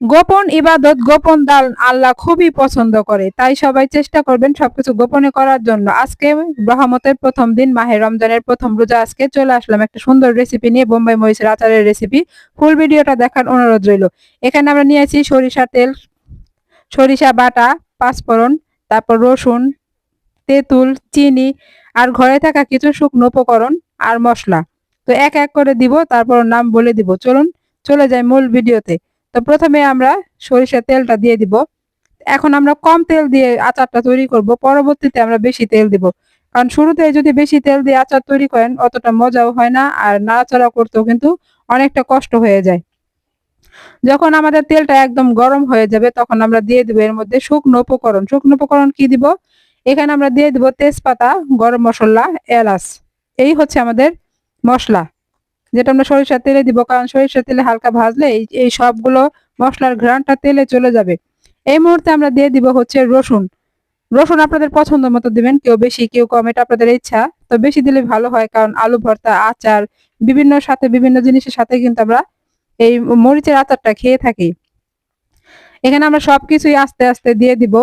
গোপন ইবাদত, গোপন দান আল্লাহ খুবই পছন্দ করে। তাই সবাই চেষ্টা করবেন সবকিছু গোপনে করার জন্য। আজকে রহমতের প্রথম দিন, মাহে রমজানের প্রথম রোজা আজকে চলে আসলাম একটা সুন্দর রেসিপি নিয়ে বোম্বাই মহিষের আচারের রেসিপি ফুল ভিডিওটা দেখার অনুরোধ রইল। এখানে আমরা নিয়েছি সরিষা তেল, সরিষা বাটা, পাঁচফোড়ন, তারপর রসুন, তেঁতুল, চিনি আর ঘরে থাকা কিছু শুকনো উপকরণ আর মশলা। তো এক এক করে দিব, তারপর নাম বলে দিব। চলুন, চলে যাই মূল ভিডিওতে। তো প্রথমে আমরা সরিষার তেলটা দিয়ে দিব। এখন আমরা কম তেল দিয়ে আচারটা তৈরি করব, পরবর্তীতে আমরা বেশি তেল দিব। কারণ শুরুতে যদি বেশি তেল দিয়ে আচার তৈরি করেন, অতটা মজাও হয় না আর নাড়াচাড়া করতেও কিন্তু অনেকটা কষ্ট হয়ে যায়। যখন আমাদের তেলটা একদম গরম হয়ে যাবে, তখন আমরা দিয়ে দিব এর মধ্যে শুকনো উপকরণ। শুকনো উপকরণ কি দিব? এখানে আমরা দিয়ে দিব তেজপাতা, গরম মশলা, এলাচ। এই হচ্ছে আমাদের মশলা। যেটা আমরা সরিষার তেলে দিব, কারণ সরিষার তেলে হালকা ভাজলে এই সবগুলো মশলার ঘ্রাণটা তেলে চলে যাবে। এই মুহূর্তে আমরা দিয়ে দিব হচ্ছে রসুন। রসুন আপনাদের পছন্দ মতো দিবেন, কেউ বেশি, কেউ কম, এটা আপনাদের ইচ্ছা। তো বেশি দিলে ভালো হয়, কারণ আলু ভর্তা, আচার, বিভিন্ন সাথে, বিভিন্ন জিনিসের সাথে কিন্তু আমরা এই মরিচের আচারটা খেয়ে থাকি। এখানে আমরা সবকিছুই আস্তে আস্তে দিয়ে দিব।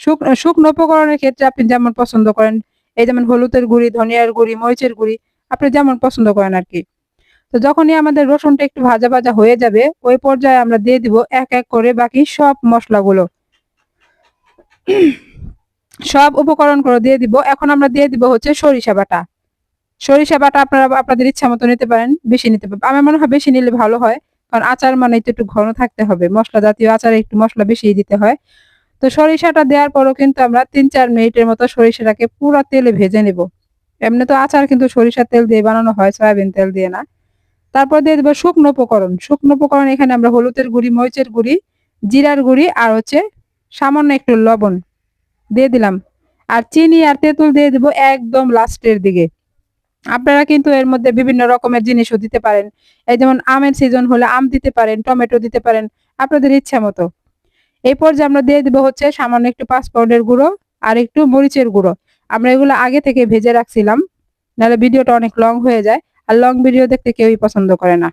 শুকনো শুকনো উপকরণের ক্ষেত্রে আপনি যেমন পছন্দ করেন, এই যেমন হলুদের গুঁড়ি, ধনিয়ার গুঁড়ি, মরিচের গুঁড়ি, আপনি যেমন পছন্দ করেন আর কি। তো যখনই আমাদের রসুনটা একটু ভাজা ভাজা হয়ে যাবে, ওই পর্যায়ে আমরা দিয়ে দিব এক এক করে বাকি সব মশলাগুলো। সব উপকরণ করে দিয়ে দিব। এখন আমরা দিয়ে দিব হচ্ছে সরিষা বাটা। সরিষা বাটা আপনারা আপনাদের ইচ্ছা মতো নিতে পারেন, বেশি নিতে পারেন আমার মনে হয় বেশি নিলে ভালো হয়, কারণ আচার মানে তো একটু ঘন থাকতে হবে। মশলা জাতীয় আচারে একটু মশলা বেশি দিতে হয়। তো সরিষাটা দেওয়ার পরও কিন্তু আমরা তিন চার মিনিটের মতো সরিষাটাকে পুরো তেলে ভেজে নেব। এমনি তো আচার কিন্তু সরিষার তেল দিয়ে বানানো হয়, সয়াবিন তেল দিয়ে না। তারপর দিয়ে দেবো শুকনো উপকরণ। শুকনো উপকরণ এখানে আমরা হলুদের গুঁড়ি, মরিচের গুঁড়ি, জিরার গুঁড়ি আর হচ্ছে সামান্য একটু লবণ দিয়ে দিলাম। আর চিনি আর তেঁতুল দিয়ে দেবো একদম লাস্টের দিকে। আপনারা কিন্তু এর মধ্যে বিভিন্ন রকমের জিনিসও দিতে পারেন। এই যেমন আমের সিজন হলে আম দিতে পারেন, টমেটো দিতে পারেন, আপনাদের ইচ্ছা মতো। এই পর্যায়ে আমরা দিয়ে দেবো হচ্ছে সামান্য একটু পাঁচ পাউন্ডের গুঁড়ো আর একটু মরিচের গুঁড়ো। আমরা এগুলো আগে থেকে ভেজে রাখছিলাম, নাহলে ভিডিওটা অনেক লং হয়ে যায়। আর লং ভিডিও দেখতে কেউই পছন্দ করে না।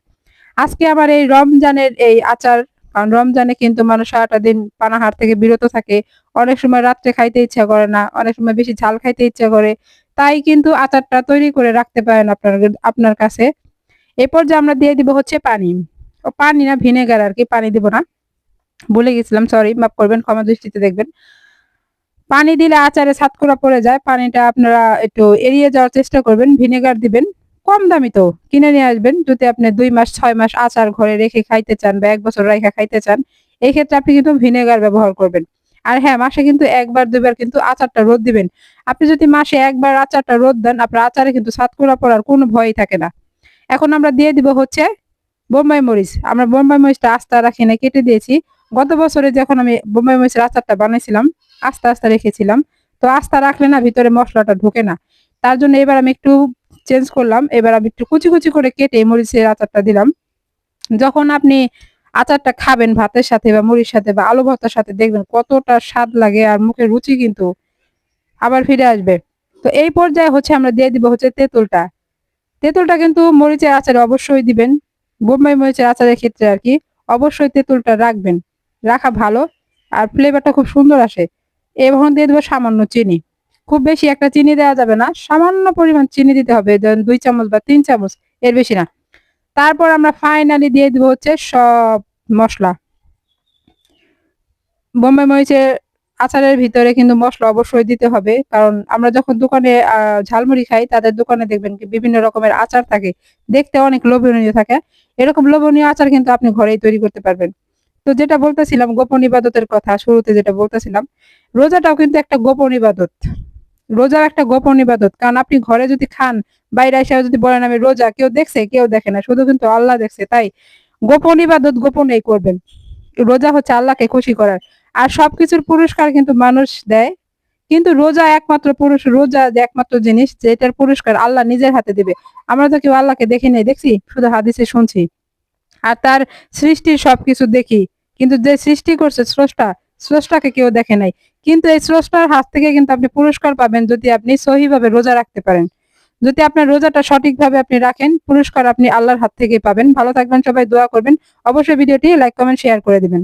আজকে আমার এই রমজানের এই আচার, কারণ রমজানে কিন্তু মানুষ সারাটা দিন পানাহার থেকে বিরত থাকে। অনেক সময় রাত্রে খাইতে ইচ্ছা করে না, অনেক সময় বেশি ঝাল খাইতে ইচ্ছা করে। তাই কিন্তু আচারটা তৈরি করে রাখতে পারেন আপনার আপনার কাছে। এরপর যে আমরা দিয়ে দিব হচ্ছে পানি। ও পানি না, ভিনেগার আর কি, পানি দিব না। ভুলে গেছিলাম সরি মাফ করবেন, ক্ষমা দৃষ্টিতে দেখবেন। পানি দিলে আচারে সাতকরা পড়ে যায়। পানিটা আপনারা একটু এড়িয়ে যাওয়ার চেষ্টা করবেন, ভিনেগার দিবেন। কম দামি তো। কিনে নিয়ে আসবেন। যদি আপনি দুই মাস, ছয় মাস আচার ঘরে রেখে খাইতে চান বা এক বছর রেখে খাইতে চান এই ক্ষেত্রে আপনি কিন্তু ভিনেগার ব্যবহার করবেন। আর হ্যাঁ মাসে কিন্তু একবার, দুইবার কিন্তু আচারটা রোদ দিবেন। আপনি যদি মাসে একবার আচারটা রোদ দেন, আপনার আচারে কিন্তু সাতকুড়া পড়ার কোনো ভয়ই থাকে না। এখন আমরা দিয়ে দিব হচ্ছে বোম্বাই মরিচ। আমরা বোম্বাই মরিচটা আস্তে রাখি না কেটে দিয়েছি। গত বছরে যখন আমি বোম্বাই মরিচের আচারটা বানাইছিলাম, আস্তে আস্তে রেখেছিলাম, তো আস্তে রাখলে না ভিতরে মশলাটা ঢোকে না। তার জন্য এবার আমি একটু চেঞ্জ করলাম। এবার আমি একটু কুচি কুচি করে কেটে মরিচের আচারটা দিলাম। যখন আপনি আচারটা খাবেন ভাতের সাথে বা মুড়ির সাথে বা আলু ভর্তার সাথে, দেখবেন কতটা স্বাদ লাগে আর মুখের রুচি কিন্তু আবার ফিরে আসবে। তো এই পর্যায়ে হচ্ছে আমরা দিয়ে দিব হচ্ছে তেঁতুলটা। তেঁতুলটা কিন্তু মরিচের আচারে অবশ্যই দিবেন। বোম্বাই মরিচের আচারের ক্ষেত্রে আর কি অবশ্যই তেঁতুলটা রাখবেন। রাখা ভালো আর ফ্লেভারটা খুব সুন্দর আসে। এবং দিয়ে দেবো সামান্য চিনি। খুব বেশি একটা চিনি দেওয়া যাবে না। সামান্য পরিমাণ চিনি দিতে হবে দুই চামচ বা তিন চামচ, এর বেশি না। তারপর আমরা ফাইনালি দিয়ে দিব হচ্ছে সব মশলা। বোম্বে মরিচের আচারের ভিতরে কিন্তু মশলা অবশ্যই দিতে হবে, কারণ আমরা যখন দোকানে ঝালমুড়ি খাই, তাদের দোকানে দেখবেন বিভিন্ন রকমের আচার থাকে। দেখতে অনেক লোভনীয় থাকে। এরকম লোভনীয় আচার কিন্তু আপনি ঘরেই তৈরি করতে পারবেন। তো যেটা বলতেছিলাম, গোপন ইবাদতের কথা, শুরুতে যেটা বলতেছিলাম, রোজাটাও কিন্তু একটা গোপন ইবাদত। রোজার একটা গোপন ইবাদত। কারণ আপনি ঘরে যদি খান, বাইরে এসে যদি বলেন আমি রোজা, কেউ দেখছে, কেউ দেখে না। শুধু কিন্তু আল্লাহ দেখছে, তাই গোপন ইবাদত গোপনেই করবেন। রোজা হচ্ছে আল্লাহকে খুশি করার। আর সবকিছুর পুরস্কার কিন্তু মানুষ দেয়। কিন্তু রোজা একমাত্র পুরুষ, রোজা যে একমাত্র জিনিস, যেটার পুরস্কার আল্লাহ নিজের হাতে দিবে। আমরা তো কেউ আল্লাহকে দেখি নেই, দেখছি? শুধু হাদিসে শুনছি। আর তার সৃষ্টির সবকিছু দেখি। কিন্তু যে সৃষ্টি করছে স্রষ্টা, স্রষ্টাকে কেউ দেখে নাই। কিন্তু এই স্রষ্টার হাত থেকে কিন্তু আপনি পুরস্কার পাবেন যদি আপনি সহিভাবে রোজা রাখতে পারেন। যদি আপনার রোজাটা সঠিকভাবে আপনি রাখেন, পুরস্কার আপনি আল্লাহর হাত থেকে পাবেন। ভালো থাকবেন সবাই, দোয়া করবেন। অবশ্যই ভিডিওটি লাইক, কমেন্ট, শেয়ার করে দিবেন।